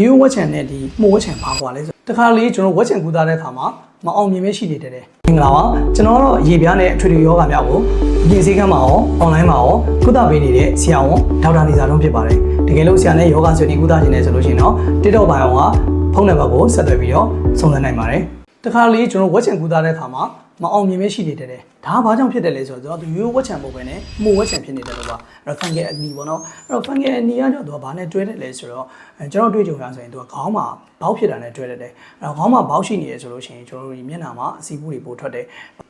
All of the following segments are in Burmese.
ရိုးရိုးဝက်ချန်နဲ့ဒီမှုတ်ဝက်ချန်ပါကွာလဲဆိုတခါလေကျွန်တော်ဝက်ချန်ကူတာတဲ့အခါမှာမအောင်မြင်ပဲရှိနေတယ်တဲ့မင်္ဂလာပါကျွန်တော်တော့ရေပြားနဲ့အထွေထွေယောဂများကိုဒီစည်းကမ်းမှာရောအွန်လိုင်းမှာရောကုသပေးနေတဲ့ဆရာဝန်ဒေါက်တာနေစာလုံးဖြစ်ပါတယ်တကယ်လို့ဆရာနဲ့ယောဂဆွေဒီကုသခြင်းနဲ့ဆိုလို့ရှိရင်တော့ TikTok ဘိုင်အောင်ကဖုန်းနံပါတ်ကိုဆက်သွယ်ပြီးတော့စုံစမ်းနိုင်ပါတယ်တခါလေကျွန်တော်ဝက်ချန်ကူတာတဲ့အခါမှာ မအောင်မြင်ပဲရှိနေတယ်တဲ့ဒါကဘာကြောင့်ဖြစ်တယ်လဲဆိုတော့သူရိုးရိုးဝက်ချန်ပုံပဲနဲ့မှုတ်ဝက်ချန်ဖြစ်နေတယ်လို့ပါအဲ့တော့ fungal acne ပေါ့နော်အဲ့တော့ fungal acne ကတော့သူကဘာနဲ့တွဲတယ်လဲဆိုတော့အဲကျွန်တော်တွေ့ကြုံရဆိုရင်သူကခေါင်းမှာဘောက်ဖြစ်တာနဲ့တွဲတယ်တဲ့အဲ့တော့ခေါင်းမှာဘောက်ရှိနေရဆိုလို့ရှိရင်ကျွန်တော်တို့ဒီမျက်နှာမှာအဆီးပူတွေပိုထွက်တယ်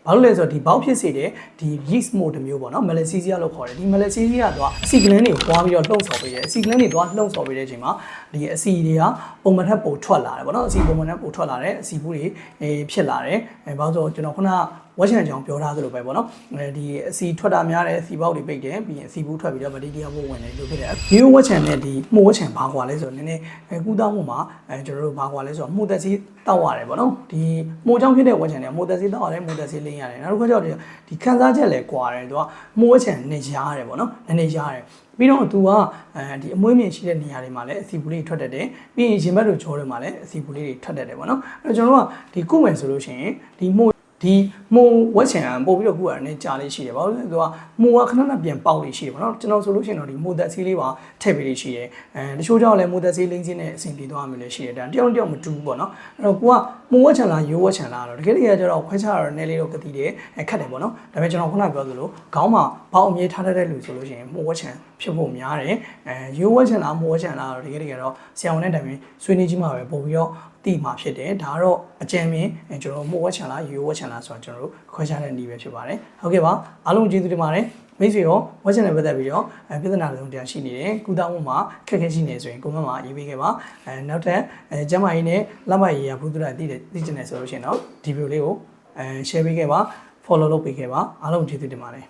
ဘာလို့လဲဆိုတော့ဒီဘောက်ဖြစ်စေတဲ့ဒီ yeast mold တစ်မျိုးပေါ့နော် malassezia လို့ခေါ်တယ်ဒီ malassezia ကသူကအဆီကလန်းတွေကိုပွားပြီးတော့လှုံ့ဆော်ပေးတယ်အဆီကလန်းတွေသူကလှုံ့ဆော်ပေးတဲ့အချိန်မှာဒီအဆီတွေကပုံမှန်ထက်ပိုထွက်လာတယ်ပေါ့နော်အဆီပုံမှန်ထက်ပိုထွက်လာတယ်အဆီပူတွေအဲဖြစ်လာတယ်အဲဘာလို့ဆိုတော့ကျွန်တော်ခုနကဝက်ချန်ကြောင်ပြောထားသလိုပဲပေါ့နော်အဲဒီအစီထွက်တာများတယ်အစီပေါက်တွေပိတ်တယ်ပြီးရင်အစီဘူးထွက်ပြီးတော့ဗတိတရားဘို့ဝင်တယ်လို့ဖြစ်တယ်ဒီဝက်ချန်နဲ့ဒီမှုဝက်ချန်ဘာကွာလဲဆိုတော့နည်းနည်းအဲကုသမှုမှာအဲကျွန်တော်တို့ဘာကွာလဲဆိုတော့မှုသက်စီတောက်ရတယ်ပေါ့နော်ဒီမှုကြောင့်ဖြစ်တဲ့ဝက်ချန်နဲ့မှုသက်စီတောက်ရတယ်မှုသက်စီလင်းရတယ်နောက်တစ်ခါကျတော့ဒီခန်းစားချက်လည်းကွာတယ်သူကမှုဝက်ချန်နဲ့ရားရတယ်ပေါ့နော်နည်းနည်းရားတယ်ပြီးတော့သူကအဲဒီအမွေးမြင့်ရှိတဲ့နေရာတွေမှာလည်းအစီပူလေးထွက်တတ်တယ်ပြီးရင်ရင်ဘတ်တို့ကြောတွေမှာလည်းအစီပူလေးတွေထွက်တတ်တယ်ပေါ့နော်အဲတော့ကျွန်တော်တို့ကဒီကုမယ်ဆိုလို့ရှိရင်ဒီမှု ဒီ မှုဝက်ချန်ပို့ပြီးတော့ကုရတယ်နဲ့ကြားလေးရှိတယ်ဘာလို့လဲဆိုတော့မှုကခဏခဏပြန်ပေါက်လေးရှိတယ်ပေါ့နော်ကျွန်တော်ဆိုလို့ရှိရင်တော့ဒီမှုသက်ဆေးလေးပါထည့်ပေးလေးရှိတယ်အဲတချို့ကြောင့်လည်းမှုသက်ဆေးလင်းချင်းနဲ့အဆင်ပြေသွားမျိုးလည်းရှိတယ်ဒါတယောက်တယောက်မတူဘူးပေါ့နော်အဲ့တော့ကိုကမှုဝက်ချန်လားရိုးဝက်ချန်လားတော့တကယ်တကယ်ကျတော့ခွဲခြားရတော့နည်းလေးတော့ကတိတယ်ခက်တယ်ပေါ့နော်ဒါပေမဲ့ကျွန်တော်ခုနပြောသလိုခေါင်းမှာဘောက်အမြဲထားတတ်တဲ့လူဆိုလို့ရှိရင်မှုဝက်ချန်ဖြစ်ဖို့များတယ်အဲရိုးဝက်ချန်လားမှုဝက်ချန်လားတော့တကယ်တကယ်တော့ဆရာဝန်နဲ့တိုင်ပင်ဆွေးနွေးကြည့်မှာပဲပို့ပြီးတော့တိမှာဖြစ်တယ်ဒါကတော့အကြံမြင်အဲကျွန်တော်မှုဝက်ချန်လားရိုးဝက်ချန်လားဆိုတော့ကျွန်တော်တို့ခွဲခြားတဲ့နည်းပဲဖြစ်ပါတယ်ဟုတ်ကဲ့ပါအားလုံးကျေးဇူးတင်ပါတယ်မိတ်ဆွေရောဝက်ချန်နဲ့ပတ်သက်ပြီးတော့အဲပြဿနာလုံးတရားရှိနေတယ်ကုသမှုမှာခက်ခဲရှိနေဆိုရင်ကိုမမှာရေးပေးခဲ့ပါအဲနောက်ထပ်အဲကျမကြီးနဲ့လက်မကြီးရဘုဒ္ဓရသိတယ်သိချင်တယ်ဆိုလို့ရှိရင်တော့ဒီဗီဒီယိုလေးကိုအဲ share ပေးခဲ့ပါ follow လုပ်ပေးခဲ့ပါအားလုံးကျေးဇူးတင်ပါတယ်